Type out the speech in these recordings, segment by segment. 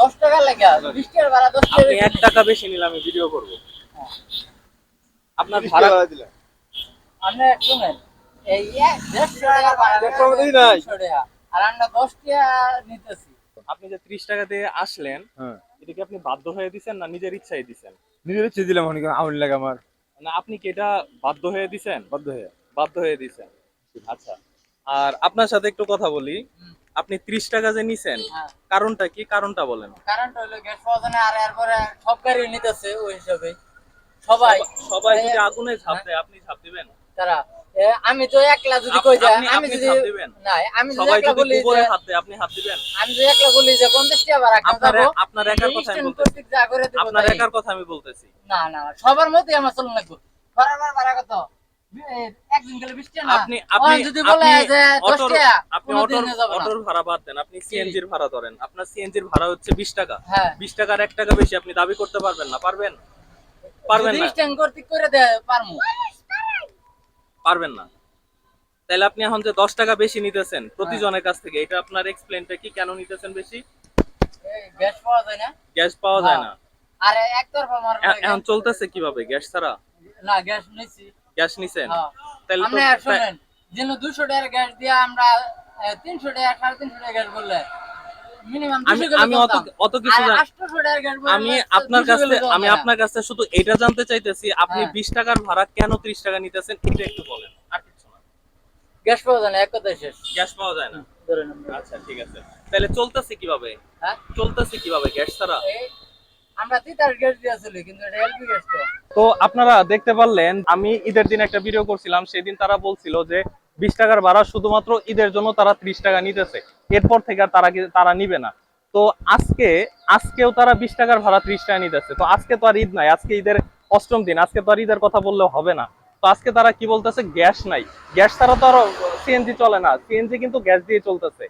দশ টাকা লাগে বিশ টাকার ভাড়া দশ টাকা আপনি বেশি। এক টাকা বেশি নিলে আমি ভিডিও করব। হ্যাঁ। আপনার ভাড়া দিলাম। আমরা শুনেন এই দেড়শো টাকার ভাড়া দেড়শো টাকা দিই নাই। তিনশো টাকা। আর আমরা দশ টাকা নিতেছি। আপনি যে ত্রিশ টাকা দিয়ে আসলেন হ্যাঁ। এটা কি আপনি বাধ্য হয়ে দিচ্ছেন না নিজের ইচ্ছায় দিচ্ছেন নিজের ইচ্ছে দিলাম অনেক আউন লাগে আমার। না আপনি কি এটা বাধ্য হয়ে দিচ্ছেন বাধ্য হয়ে। বাধ্য হয়ে দিচ্ছেন আচ্ছা। আর আপনার সাথে একটু কথা বলি। আপনি ত্রিশ টাকা যে নিছেন হ্যাঁ। কারণটা কি? কারণটা বলেন। কারেন্ট হইল গ্যাস পাওয়া যায় না আর এরপরে সব গাড়ি নিতেছে ওই হিসাবে। সবাই। সবাই যদি আগুনে ঝাঁপ দেয় আপনি ঝাঁপ দিবেন? তারা আমি তো একলা যদি কই যাই আমি যদি না আমি যদি একলা বলি যে হাত দেয় আপনি হাত দিবেন। আমি যদি একলা বলি যে পঞ্চাশ টাকা ভাড়া কেন আপনার একার কথা আমি বলতেছি। আপনার। একার কথা আমি বলতেছি। না না সবার মধ্যে আমার চলন লাগবে। বারবার ভাড়া কত আপনি আপনি ওখানে যদি বলে আপনি অটোর টাকা আপনি কোনোদিন অটোর যাবে না। অটোর ভাড়া বাদ দেন। আপনি সিএনজির ভাড়া ধরেন। আপনার সিএনজির ভাড়া হচ্ছে বিশ টাকা। হ্যাঁ। বিশ টাকার এক টাকা বেশি আপনি দাবি করতে পারবেন না। পারবেন? পারবেন না? করে পারবেন না। তাহলে আপনি এখন যে দশ টাকা বেশি নিতেছেন প্রতিজনের কাছ থেকে এটা আপনার এক্সপ্লেনটা কি? কেন নিতেছেন বেশি? গ্যাস পাওয়া যায় না? গ্যাস পাওয়া যায় না। আর একতরফা এখন চলতেছে কীভাবে? গ্যাস ছাড়া? না গ্যাস নিছি। গ্যাস নিছেন? হ্যাঁ। তাহলে শুনেন যেন দুশো টাকার গ্যাস দিয়ে আমরা তিনশো টাকা সাড়ে তিনশো টাকা গ্যাস বললে আমি অত অত কিছু আপনার কাছে আমি আপনার কাছে শুধু এটা জানতে চাইতেছি আপনি হ্যাঁ। বিশ টাকার ভাড়া কেন ত্রিশ টাকা নিতেছেন? এটা একটু বলেন। আর কিছু না। গ্যাস পাওয়া যায় না এক কথায় শেষ। গ্যাস পাওয়া যায় না। আচ্ছা ঠিক আছে। তাহলে চলতেছে কীভাবে? হ্যাঁ? চলতেছে কীভাবে গ্যাস ছাড়া? আমরা তিতাস গ্যাস দিয়ে চলি কিন্তু এটা এলপি গ্যাস তো। তো আপনারা দেখতে পারলেন, আমি ঈদের দিন একটা ভিডিও করছিলাম, সেদিন তারা বলছিল যে বিশ টাকার ভাড়া শুধুমাত্র ঈদের জন্য তারা ত্রিশ টাকা নিতেছে। এরপর থেকে আর তারা তারা নিবে না। তো আজকে, আজকেও তারা বিশ টাকার ভাড়া ত্রিশ টাকা নিতেছে। তো আজকে তো আর ঈদ নাই, আজকে ঈদের অষ্টম দিন, আজকে তো আর ঈদের কথা বললেও হবে না। তো আজকে তারা কি বলতেছে? গ্যাস নাই। গ্যাস ছাড়া তো আর সিএনজি চলে না। সিএনজি কিন্তু গ্যাস দিয়ে চলতেছে।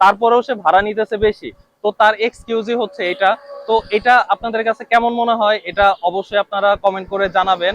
তারপরেও সে ভাড়া নিতেছে বেশি। তো তার এক্সকিউজই হচ্ছে এটা। তো এটা আপনাদের কাছে কেমন মনে হয়? এটা অবশ্যই আপনারা কমেন্ট করে জানাবেন।